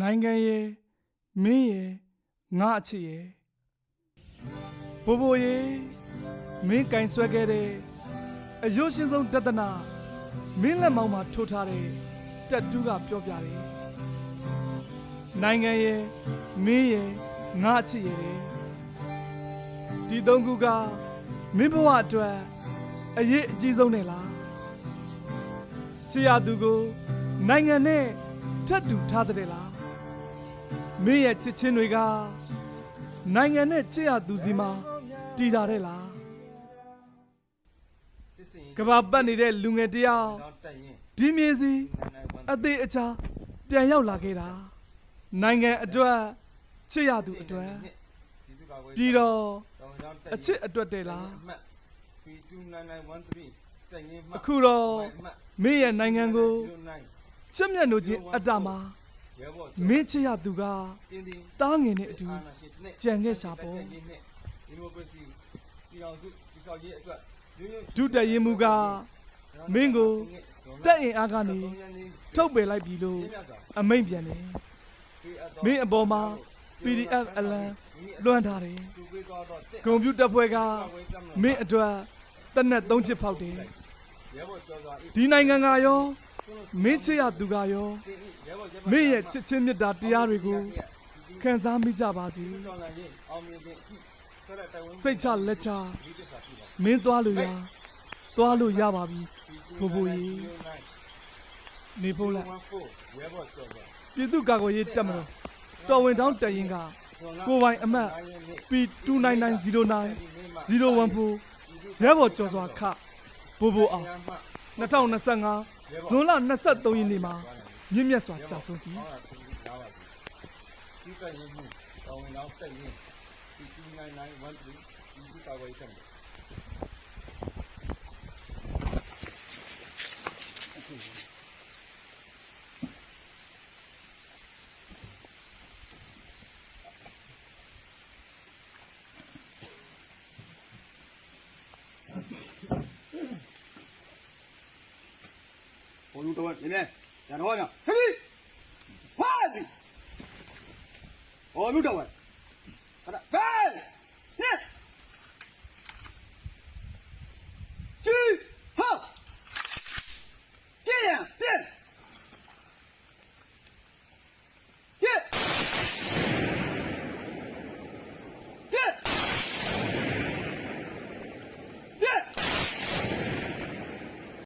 နိုင်ငံရဲ့မင်းရဲ့ငါအချစ်ရဲ့ဘိုးဘိုရဲ့မင်းကင်ဆွဲခဲ့တဲ့အယုရှင်ဆုံးတဒနာမင်းလက်မောင်းမှာထိုးထားတဲ့တက်တူးကပြောပြတယ်နိုင်ငံရဲ့မင်းရဲ့ငါအချစ်ရဲ့တဲ့ဒီသုံးခုကမင်းဘဝအတွက်အရေးအကြီးဆုံးနဲ့လားချစ်ရသူကိုနိုင်ငံနဲ့ထပ်တူထားတဲ့လား မင်းရဲ့ချစ်ချင်းတွေကနိုင်ငံနဲ့ချစ်ရသူစီမှာတည်တာတဲ့လားစစ်စင်ကဘာပတ်နေတဲ့လူငယ်တယောက်တော့တက်ရင်ဒီမြေစီနိုင်ဝန်အသေးအချာပြန်ရောက်လာခဲ့တာနိုင်ငံအတွက်ချစ်ရသူအတွက်ဒီသူကဝေးပြီးတော့တောင်ကြောင်းတက်အချစ်အတွက်တည်းလားမှတ် P29913 တက်ရင်မှတ်အခုတော့မှတ်မင်းရဲ့နိုင်ငံကို09ချစ်မြတ်လို့ချင်းအတ္တမှာရဲဘော် မင်းချစ်ရသူကတင်းတင်းတားငင်နဲ့အတူအာဏာရှင်စနစ်ကြံခဲ့ရှာပေါ့ဒီမိုကရေစီပြည်အောင်စုတည်ဆောက်ရေးအတွက်ရိုးရိုးဒုတက်ရင်မူကမင်းကိုတက်ရင်အားကနေထုတ်ပယ်လိုက်ပြီလို့အမိန့်ပြန်တယ်မင်းအပေါ်မှာ PDF အလံလွှမ်းထားတယ်သူပေးသွားတော့တက်ကွန်ပျူတာဖွဲ့ကမင်းအတွက်တနက်သုံးချစ်ဖောက်တယ်ရဲဘော်ကျော်စွာဤဒီနိုင်ငံကရောမင်းချစ်ရသူကရောတင်းဤရဲဘော်ရဲ မင်းရဲ့ချစ်ချင်းမြတ်တာတရားတွေကိုခံစားမိကြပါစေတော်လာရင်အောင်မြင်ခြင်းအထိဆက်လက်တိုင်ဝန်းစိတ်ချလက်ချဒီသစ္စာပြုပါမင်းသွားလို့ရသွားလို့ရပါပြီဖိုးဖိုးကြီးနေဖို့လိုက်ဝဲဘော်ကျော်စွာပြည်သူ့ကာကွယ်ရေးတပ်မတော်တော်ဝင်တောင်းတရင်ကကိုပိုင်အမတ် P29909014 ရဲဘော်ကျော်စွာခဘိုးဘိုးအောင်2025ဇွန်လ23ရက်နေ့မှာ မြင့်မြတ်စွာကြာဆုံးပြီဟောတာသူလာပါဒီကရင်မှုတော်ဝင်တော့တက်ရင်ဒီ2991ဒီဒီကာဝေးတယ်ဘုံလူတော် နေနေရတော့ညဟေးဟာဒီဘုံလူတော်ဟဲ့ဘဲ